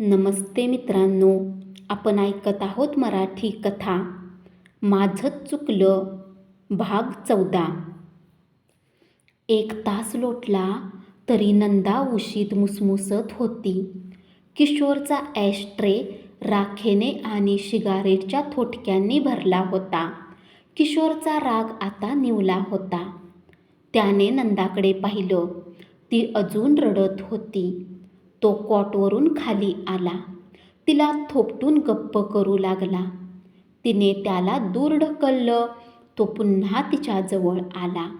नमस्ते मित्रांनो आपण ऐकत आहोत मराठी कथा माझं चुकलं भाग चौदा. एक तास लोटला तरी नंदा उशीत मुसमुसत होती. किशोरचा ॲशट्रे राखेने आणि शिगारेटच्या थोटक्यांनी भरला होता. किशोरचा राग आता निवला होता. त्याने नंदाकडे पाहिलं. ती अजून रडत होती. तो कॉटवरून खाली आला. तिला थोपटून गप्प करू लागला. तिने त्याला दूर ढकललं. तो पुन्हा तिच्याजवळ आला.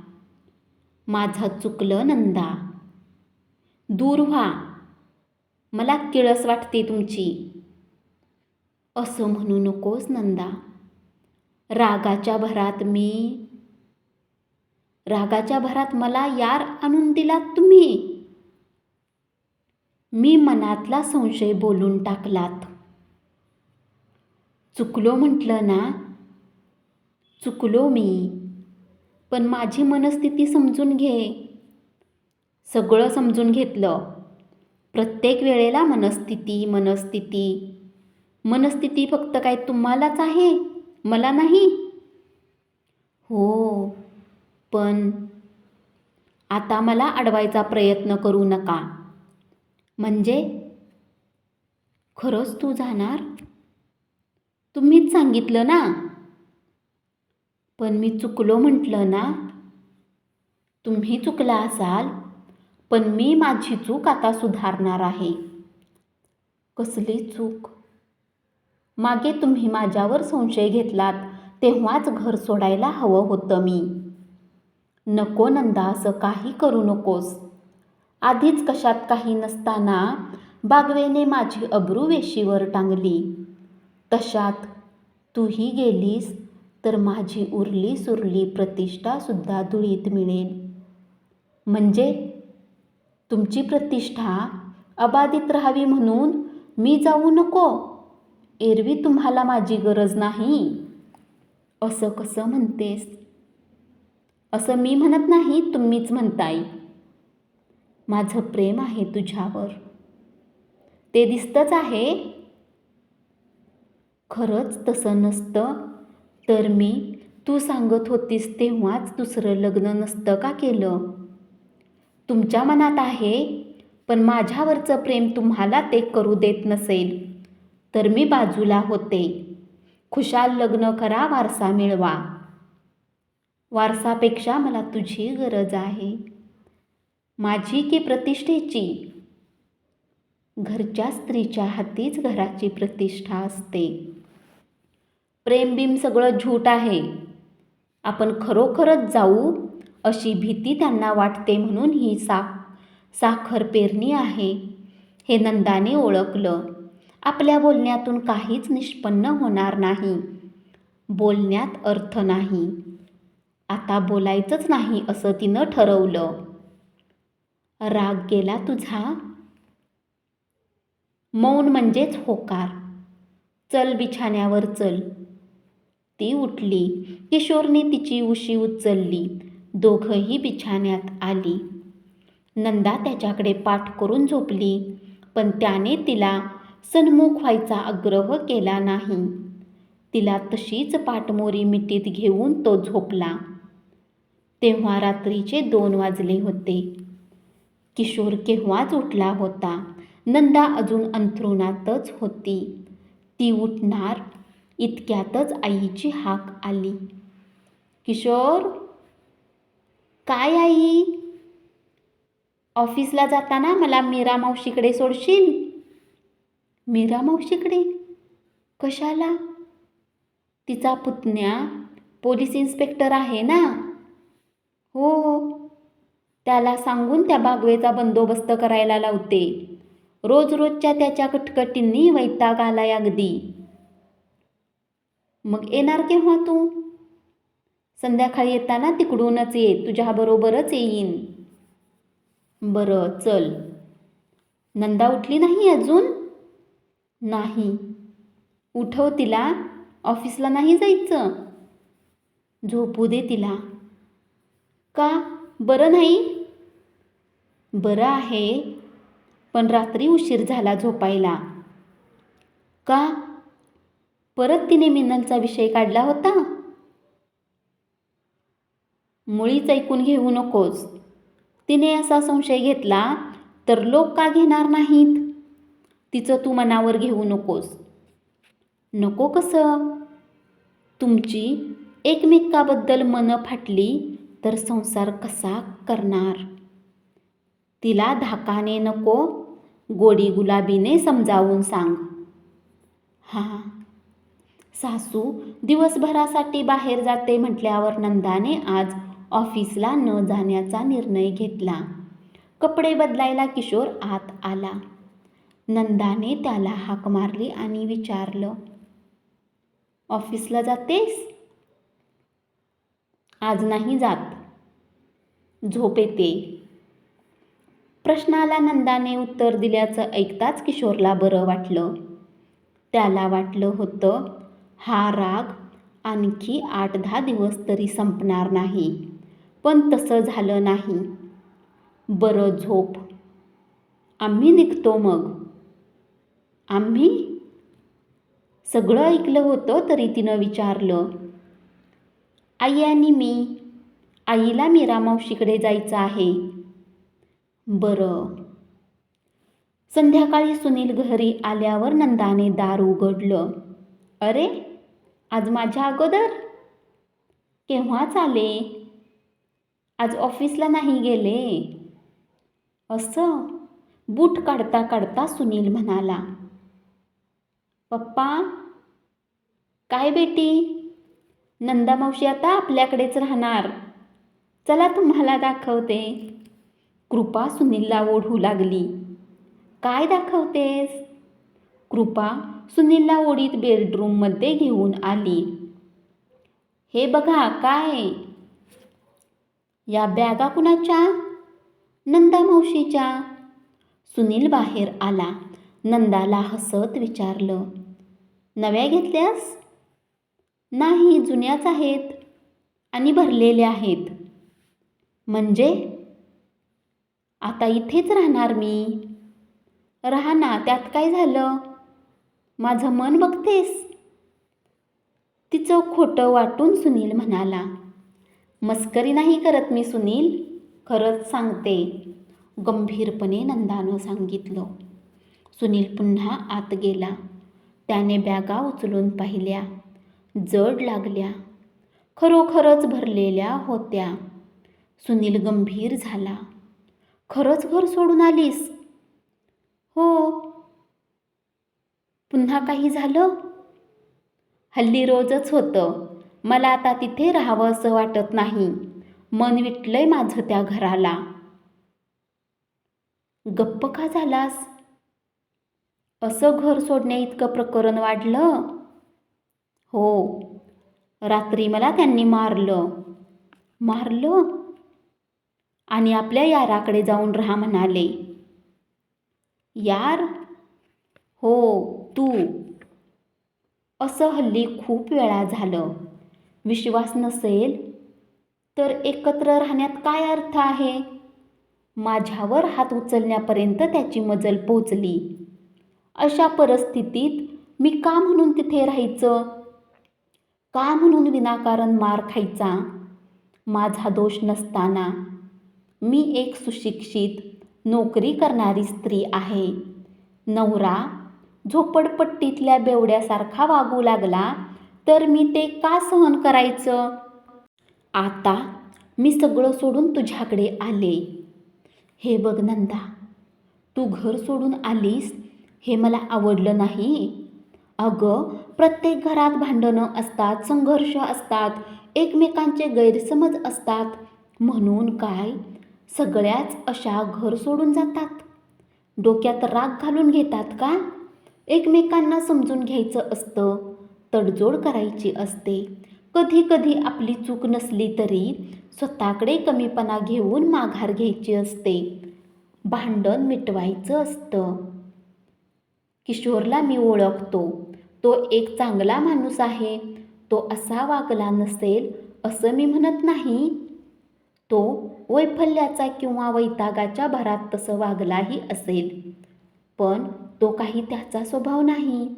माझं चुकलं नंदा. दूर व्हा. मला किळस वाटते तुमची. असं म्हणू नकोस नंदा. रागाच्या भरात मी रागाच्या भरात मला यार आणून दिलात तुम्ही. मी मनातला संशय बोलून टाकलात. चुकलो म्हटलं ना? चुकलो मी. पण माझी मनस्थिती समजून घे. सगळं समजून घेतलं. प्रत्येक वेळेला मनस्थिती मनस्थिती. मनस्थिती फक्त काय तुम्हालाच आहे? मला नाही? हो पण आता मला अडवायचा प्रयत्न करू नका. म्हणजे खरंच तू जाणार? तुम्हीच सांगितलं ना? पण मी चुकलो म्हटलं ना? तुम्ही चुकला असाल पण मी माझी चूक आता सुधारणार आहे. कसली चूक? मागे तुम्ही माझ्यावर संशय घेतलात तेव्हाच घर सोडायला हवं होतं मी. नको नंदा असं काही करू नकोस. आधीच कशात काही नसताना बागवेने माझी अब्रू वेशीवर टांगली. तशात तूही गेलीस तर माझी उरली सुरली प्रतिष्ठासुद्धा धुळीत मिळेल. म्हणजे तुमची प्रतिष्ठा अबाधित राहावी म्हणून मी जाऊ नको एरवी तुम्हाला माझी गरज नाही. असं कसं म्हणतेस? असं मी म्हणत नाही तुम्हीच म्हणताय. माझं प्रेम आहे तुझ्यावर. ते दिसतंच आहे. खरंच तसं नसतं. तर मी तू सांगत होतीस तेव्हाच दुसरं लग्न नसतं का केलं? तुमच्या मनात आहे पण माझ्यावरचं प्रेम तुम्हाला ते करू देत नसेल. तर मी बाजूला होते. खुशाल लग्न करा वारसा मिळवा. वारसापेक्षा मला तुझी गरज आहे. माझी की प्रतिष्ठेची? घरच्या स्त्रीच्या हातीच घराची प्रतिष्ठा असते. प्रेमबिम सगळं झूट आहे. आपण खरोखरच जाऊ अशी भीती त्यांना वाटते म्हणून ही सा साखर पेरणी आहे. हे नंदाने ओळखलं. आपल्या बोलण्यातून काहीच निष्पन्न होणार नाही. बोलण्यात अर्थ नाही. आता बोलायचंच नाही असं तिनं ठरवलं. राग गेला तुझा? मौन म्हणजेच होकार. चल बिछाण्यावर चल. ती उठली. किशोरने तिची उशी उचलली. दोघंही बिछाण्यात आली. नंदा त्याच्याकडे पाठ करून झोपली. पण त्याने तिला सन्मुख व्हायचा आग्रह केला नाही. तिला तशीच पाठमोरी मिठीत घेऊन तो झोपला. तेव्हा रात्रीचे दोन वाजले होते. किशोर केव्हाच उठला होता? नंदा अजून अंथरुणातच होती. ती उठणार इतक्यातच आईची हाक आली. किशोर? काय आई? ऑफिसला जाताना मला मीरा मावशीकडे सोडशील? मीरा मावशीकडे? कशाला? तिचा पुतण्या पोलीस इन्स्पेक्टर आहे ना? हो, हो. त्याला सांगून त्या बागवेचा बंदोबस्त करायला लावते. रोज रोजच्या त्याच्या कटकटींनी वैताग आलाय अगदी मग येणार केव्हा तू? संध्याकाळी येताना तिकडूनच ये तुझ्याबरोबरच येईन. बरं चल. नंदा उठली नाही अजून? नाही. उठव तिला. ऑफिसला नाही जायचं? झोपू दे तिला. का? बरं नाही? बरं आहे. पण रात्री उशीर झाला झोपायला. का? परत तिने मिनलचा विषय काढला होता? मुळीच ऐकून घेऊ नकोस. तिने असा संशय घेतला तर लोक का घेणार नाहीत? तिचं तू मनावर घेऊ नकोस. नको कसं? तुमची एकमेकाबद्दल मनं फाटली तर संसार कसा करणार? तिला धाकाने नको गोडी गुलाबीने समजावून सांग. हां. सासू दिवसभरासाठी बाहेर जाते म्हटल्यावर नंदाने आज ऑफिसला न जाण्याचा निर्णय घेतला. कपडे बदलायला किशोर आत आला. नंदाने त्याला हाक मारली आणि विचारलं ऑफिसला जातेस? आज नाही जात. झोप येते. प्रश्नाला नंदाने उत्तर दिल्याचं ऐकताच किशोरला बरं वाटलं. त्याला वाटलं होतं हा राग आणखी आठ दहा दिवस तरी संपणार नाही पण तसं झालं नाही. बरं झोप. आम्ही निघतो मग. आम्ही? सगळं ऐकलं होतं तरी तिनं विचारलं. आई आणि मी. आईला मीरा मावशीकडे जायचं आहे. बरं. संध्याकाळी सुनील घरी आल्यावर नंदाने दार उघडलं. अरे आज माझ्या अगोदर? केव्हाच आले आज ऑफिसला नाही गेले? असं बूट काढता काढता सुनील म्हणाला. पप्पा काय बेटी? नंदा मावशी आता आपल्याकडेच राहणार. चला तुम्हाला दाखवते. कृपा सुनीलला ओढू लागली. काय दाखवतेस? कृपा सुनीलला ओढीत बेडरूममध्ये घेऊन आली. हे बघा काय या बॅगा कुणाच्या? नंदा मावशीच्या. सुनील बाहेर आला. नंदाला हसत विचारलं. नव्या घेतल्यास? नाही जुन्याच आहेत आणि भरलेल्या आहेत. म्हणजे? आता इथेच राहणार मी. राहा ना त्यात काय झालं? माझं मन बघतेस? तिचं खोटं वाटून सुनील म्हणाला. मस्करी नाही करत मी सुनील खरंच सांगते. गंभीरपणे नंदानं सांगितलं. सुनील पुन्हा आत गेला. त्याने बॅगा उचलून पाहिल्या. जड लागल्या. खरोखरच भरलेल्या होत्या. सुनील गंभीर झाला. खरंच घर सोडून आलीस? हो. पुन्हा काही झालं? हल्ली रोजच होतं. मला आता तिथे राहावं असं वाटत नाही. मन विटलंय माझं त्या घराला. गप्प का झालास? असं घर सोडण्या इतकं प्रकरण वाढलं? हो. रात्री मला त्यांनी मारलं. मारलं? आणि आपल्या याराकडे जाऊन राहा म्हणाले. यार हो तू. असं हल्ली खूप वेळा झालं. विश्वास नसेल तर एकत्र राहण्यात काय अर्थ आहे? माझ्यावर हात उचलण्यापर्यंत त्याची मजल पोचली. अशा परिस्थितीत मी का म्हणून तिथे राहायचं? का म्हणून विनाकारण मार खायचा? माझा दोष नसताना मी एक सुशिक्षित नोकरी करणारी स्त्री आहे. नवरा झोपडपट्टीतल्या बेवड्यासारखा वागू लागला तर मी ते का सहन करायचं? आता मी सगळं सोडून तुझ्याकडे आले. हे बघ नंदा तू घर सोडून आलीस हे मला आवडलं नाही. अगं प्रत्येक घरात भांडणं असतात संघर्ष असतात एकमेकांचे गैरसमज असतात. म्हणून काय? सगळ्याच अशा घर सोडून जातात. डोक्यात राग घालून घेतात का? एकमेकांना समजून घ्यायचं असतं तडजोड करायची असते. कधी कधी आपली चूक नसली तरी स्वतःकडे कमीपणा घेऊन माघार घ्यायची असते. भांडण मिटवायचं असतं. किशोरला मी ओळखतो. तो एक चांगला माणूस आहे. तो असा वागला नसेल असं मी म्हणत नाही. तो वैफल्याचा किंवा वैतागाच्या भरात तसं वागलाही असेल. पण तो काही त्याचा स्वभाव नाही.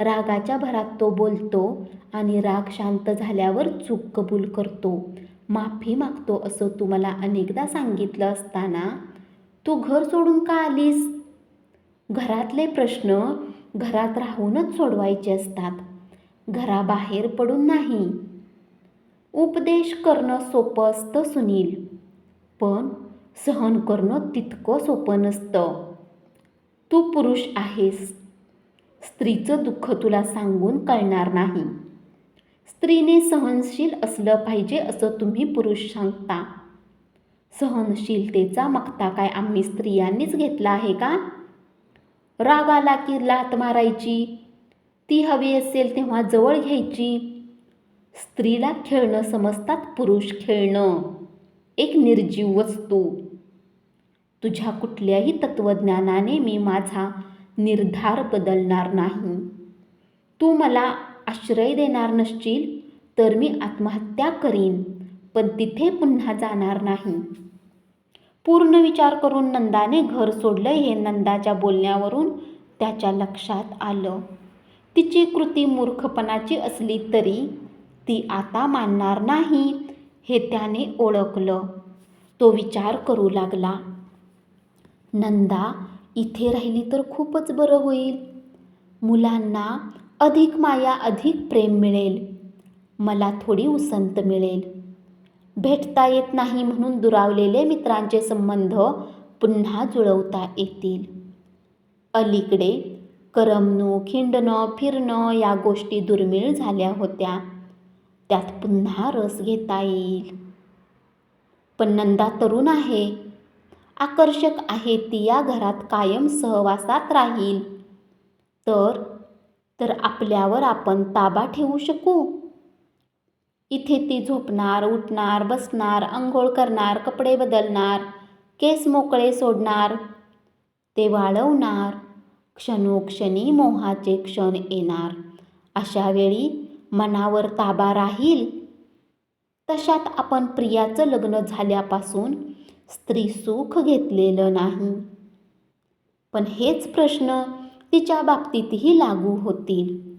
रागाच्या भरात तो बोलतो आणि राग शांत झाल्यावर चूक कबूल करतो. माफी मागतो असं तू मला अनेकदा सांगितलं असताना. तू घर सोडून का आलीस? घरातले प्रश्न घरात राहूनच सोडवायचे असतात. घराबाहेर पडून नाही. उपदेश करणं सोपं असतं सुनील. पण सहन करणं तितकं सोपं नसतं. तू पुरुष आहेस. स्त्रीचं दुःख तुला सांगून कळणार नाही. स्त्रीने सहनशील असलं पाहिजे असं तुम्ही पुरुष सांगता. सहनशीलतेचा मक्ता काय आम्ही स्त्रियांनीच घेतला आहे का? राग आला की लात मारायची. ती हवी असेल तेव्हा जवळ घ्यायची. स्त्रीला खेळणं समजतात पुरुष खेळणं. एक निर्जीव वस्तू. तुझ्या कुठल्याही तत्त्वज्ञानाने मी माझा निर्धार बदलणार नाही. तू मला आश्रय देणार नसशील तर मी आत्महत्या करीन पण तिथे पुन्हा जाणार नाही. पूर्ण विचार करून नंदाने घर सोडलं हे नंदाच्या बोलण्यावरून त्याच्या लक्षात आलं. तिची कृती मूर्खपणाची असली तरी ती आता मानणार नाही. हे त्याने ओळखलं. तो विचार करू लागला. नंदा इथे राहिली तर खूपच बरं होईल. मुलांना अधिक माया अधिक प्रेम मिळेल. मला थोडी उसंत मिळेल. भेटता येत नाही म्हणून दुरावलेले मित्रांचे संबंध पुन्हा जुळवता येतील. अलीकडे करमणूक हिंडणं फिरणं या गोष्टी दुर्मिळ झाल्या होत्या. त्यात पुन्हा रस घेता येईल. पण नंदा तरुण आहे. आकर्षक आहे ती या घरात कायम सहवासात राहील. तर तर आपल्यावर आपण ताबा ठेवू शकू? इथे ती झोपणार उठणार बसणार अंघोळ करणार कपडे बदलणार केस मोकळे सोडणार ते वाळवणार क्षणोक्षणी मोहाचे क्षण येणार. अशा वेळी मनावर ताबा राहील. तशात आपण प्रियाचं लग्न झाल्यापासून स्त्री सुख घेतलेलं नाही. पण हेच प्रश्न तिच्या बाबतीतही लागू होतील.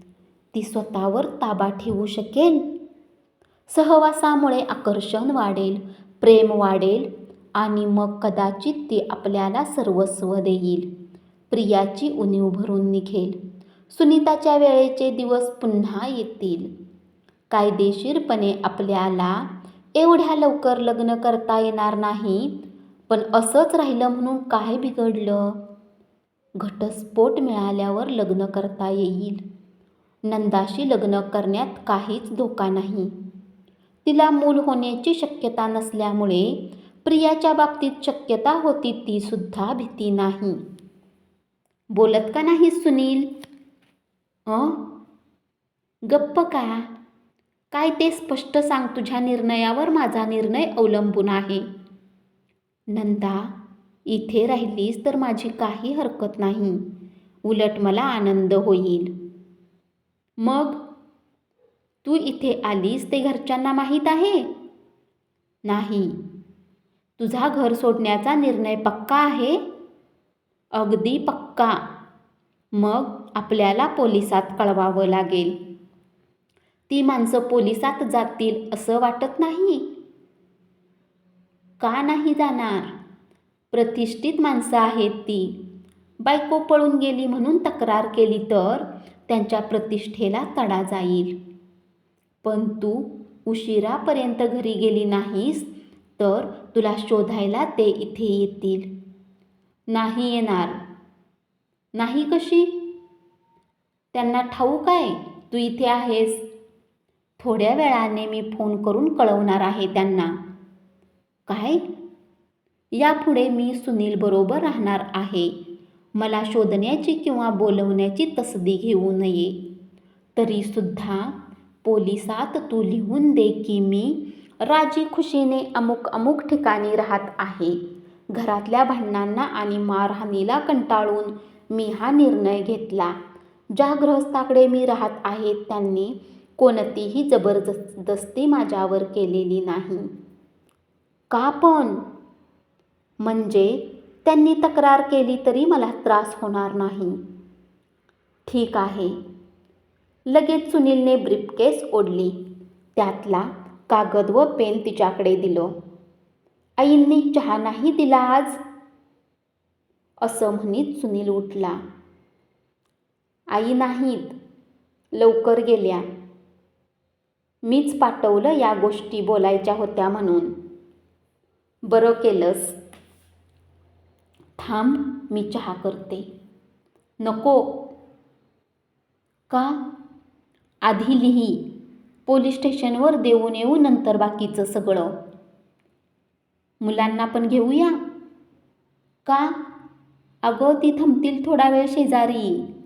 ती स्वतःवर ताबा ठेवू शकेल. सहवासामुळे आकर्षण वाढेल प्रेम वाढेल आणि मग कदाचित ती आपल्याला सर्वस्व देईल. प्रियाची उणीव भरून निघेल. सुनीताच्या वेळेचे दिवस पुन्हा येतील. कायदेशीरपणे आपल्याला एवढ्या लवकर लग्न करता येणार नाही पण असंच राहिलं म्हणून काय बिघडलं? घटस्फोट मिळाल्यावर लग्न करता येईल. नंदाशी लग्न करण्यात काहीच धोका नाही. तिला मूल होण्याची शक्यता नसल्यामुळे प्रियाच्या बाबतीत शक्यता होती ती सुद्धा भीती नाही. बोलत का नाही सुनील? हं? गप्प का? काय ते स्पष्ट सांग तुझ्या निर्णयावर माझा निर्णय अवलंबून आहे. नंदा इथे राहिलीस तर माझी काही हरकत नाही. उलट मला आनंद होईल. मग? तू इथे आलीस ते घरच्यांना माहीत आहे? नाही. तुझा घर सोडण्याचा निर्णय पक्का आहे? अगदी पक्का. मग? आपल्याला पोलिसात कळवावं लागेल. ती माणसं पोलिसात जातील असं वाटत नाही? का नाही जाणार? प्रतिष्ठित माणसं आहेत ती. बायको पळून गेली म्हणून तक्रार केली तर त्यांच्या प्रतिष्ठेला तडा जाईल. पण तू उशिरापर्यंत घरी गेली नाहीस तर तुला शोधायला ते इथे येतील. नाही येणार. नाही कशी? त्यांना ठाऊक आहे तू इथे आहेस. थोड्या वेळाने मी फोन करून कळवणार आहे त्यांना. काय? यापुढे मी सुनीलबरोबर राहणार आहे. मला शोधण्याची किंवा बोलवण्याची तसदी घेऊ नये. तरीसुद्धा पोलिसात तू लिहून दे की मी राजी खुशीने अमुक अमुक ठिकाणी राहत आहे. घरातल्या भांडणांना आणि मारहाणीला कंटाळून मी हा निर्णय घेतला. ज्या गृहस्थाकडे मी राहत आहे त्यांनी कोणतीही जबरदस्ती माझ्यावर केलेली नाही. का पण? म्हणजे त्यांनी तक्रार केली तरी मला त्रास होणार नाही. ठीक आहे. लगेच सुनीलने ब्रीफकेस ओढली. त्यातला कागद व पेन तिच्याकडे दिलं. आईंनी चहा नाही दिला आज? असं म्हणीत सुनील उठला. आई नाहीत. लवकर गेल्या. मीच पाठवलं या गोष्टी बोलायच्या होत्या म्हणून. बरं केलंस. थांब मी चहा करते. नको. का? आधी लिही. पोलीस स्टेशनवर देऊन येऊ नंतर बाकीचं सगळं. मुलांना पण घेऊया. का? अगं ती थांबतील थोडा वेळ शेजारी.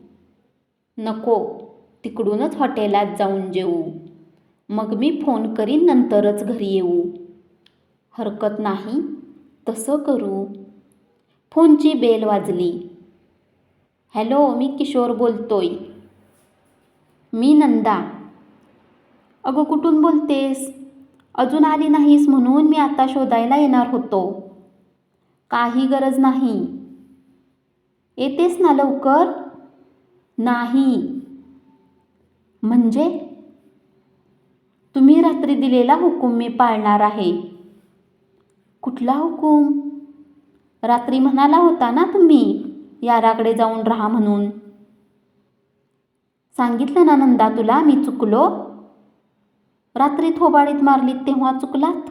नको तिकडूनच हॉटेलात जाऊन जेऊ. मग मी फोन करीन नंतरच घरी येऊ. हरकत नाही तसं करू. फोनची बेल वाजली. हॅलो मी किशोर बोलतोय. मी नंदा. अगं कुठून बोलतेस? अजून आली नाहीस म्हणून मी आता शोधायला येणार होतो. काही गरज नाही. येतेस ना लवकर? नाही. म्हणजे? तुम्ही रात्री दिलेला हुकूम मी पाळणार आहे. कुठला हुकूम? रात्री म्हणाला होता ना तुम्ही याराकडे जाऊन राहा म्हणून. सांगितलं ना नंदा तुला मी चुकलो? रात्री थोबाडीत मारलीत तेव्हा चुकलात?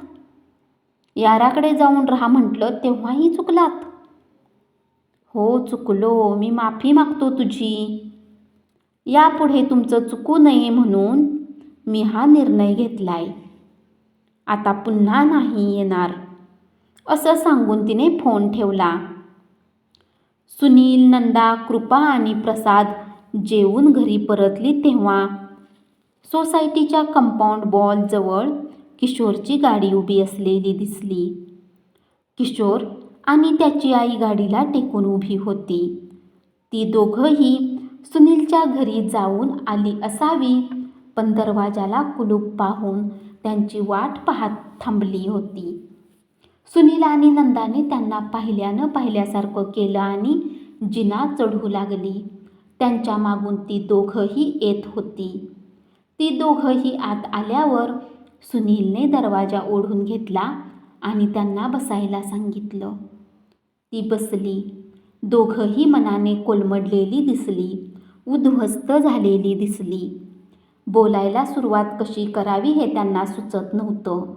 याराकडे जाऊन राहा म्हटलं तेव्हाही चुकलात? हो चुकलो. मी माफी मागतो तुझी. यापुढे तुमचं चुकू नये म्हणून मी हा निर्णय घेतलाय. आता पुन्हा नाही येणार असं सांगून तिने फोन ठेवला. सुनील नंदा कृपा आणि प्रसाद जेवून घरी परतली तेव्हा सोसायटीच्या कंपाऊंड बॉलजवळ किशोरची गाडी उभी असलेली दिसली. किशोर आणि त्याची आई गाडीला टेकून उभी होती. ती दोघंही सुनीलच्या घरी जाऊन आली असावी. पण दरवाजाला कुलूप पाहून त्यांची वाट पाहत थांबली होती. सुनील आणि नंदाने त्यांना पाहिल्यानं पाहिल्यासारखं केलं आणि जिना चढू लागली. त्यांच्या मागून ती दोघंही येत होती. ती दोघंही आत आल्यावर सुनीलने दरवाजा ओढून घेतला आणि त्यांना बसायला सांगितलं. ती बसली. दोघंही मनाने कोलमडलेली दिसली. उद्ध्वस्त झालेली दिसली. बोलायला सुरुवात कशी करावी हे त्यांना सुचत नव्हतं.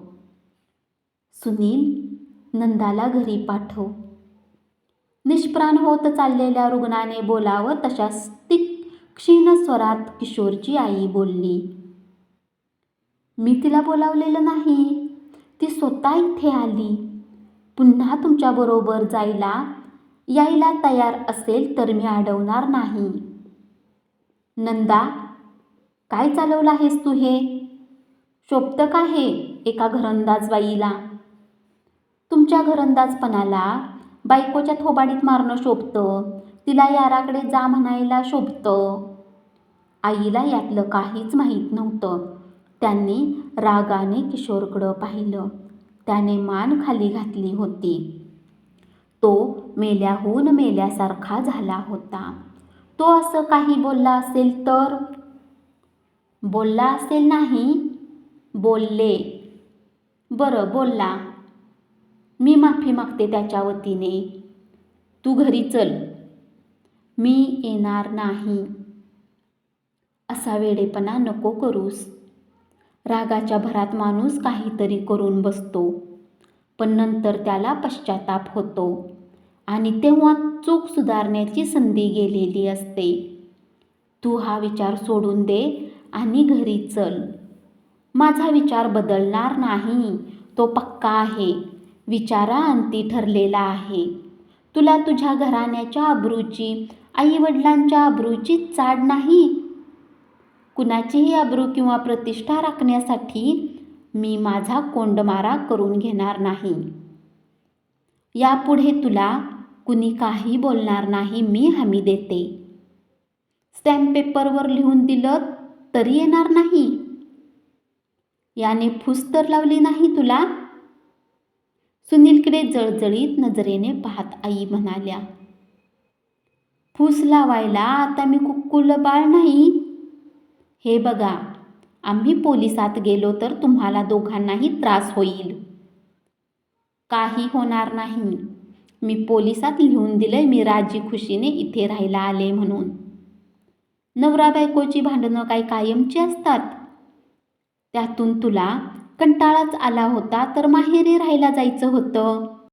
सुनील नंदाला घरी पाठव. निष्प्राण होत चाललेल्या रुग्णाने बोलावं तशा क्षीण स्वरात किशोरची आई बोलली. मी तिला बोलावलेलं नाही. ती स्वतः इथे आली. पुन्हा तुमच्याबरोबर जायला यायला तयार असेल तर मी अडवणार नाही. नंदा काय चालवलं आहेस तू हे? शोभतं का हे एका घरंदाज बाईला तुमच्या घरंदाजपणाला बायकोच्या थोबाडीत मारणं शोभतं तिला याराकडे जा म्हणायला शोभतं. आईला यातलं काहीच माहीत नव्हतं. त्यांनी रागाने किशोरकडं पाहिलं. त्याने मान खाली घातली होती. तो मेल्याहून मेल्यासारखा झाला होता. तो असं काही बोलला असेल तर? बोलला असेल नाही बोलले. बरं बोलला. मी माफी मागते त्याच्या वतीने. तू घरी चल. मी येणार नाही. असा वेडेपणा नको करूस. रागाच्या भरात माणूस काहीतरी करून बसतो पण नंतर त्याला पश्चाताप होतो. आणि तेव्हा चूक सुधारण्याची संधी गेलेली असते. तू हा विचार सोडून दे आणि घरी चल. माझा विचार बदलणार नाही. तो पक्का आहे. विचाराअंती ठरलेला आहे. तुला तुझ्या घराण्याच्या अब्रूची आईवडिलांच्या अब्रूची चाड नाही? कुणाचीही अब्रू किंवा प्रतिष्ठा राखण्यासाठी मी माझा कोंडमारा करून घेणार नाही. यापुढे तुला कुणी काही बोलणार नाही मी हमी देते. स्टॅम्प पेपरवर लिहून दिलं तरी येणार नाही. याने फूस तर लावली नाही तुला? सुनीलकडे जळजळीत नजरेने पाहत आई म्हणाल्या फूस लावायला आता मी कुक्कुल बाळ नाही. हे बघा आम्ही पोलिसात गेलो तर तुम्हाला दोघांनाही त्रास होईल. काही होणार नाही. मी पोलिसात लिहून दिलंय मी राजी खुशीने इथे राहायला आले म्हणून. नवरा बायकोची भांडणं काही कायमची असतात. त्यातून तुला कंटाळाच आला होता तर माहेरी राहायला जायचं होतं.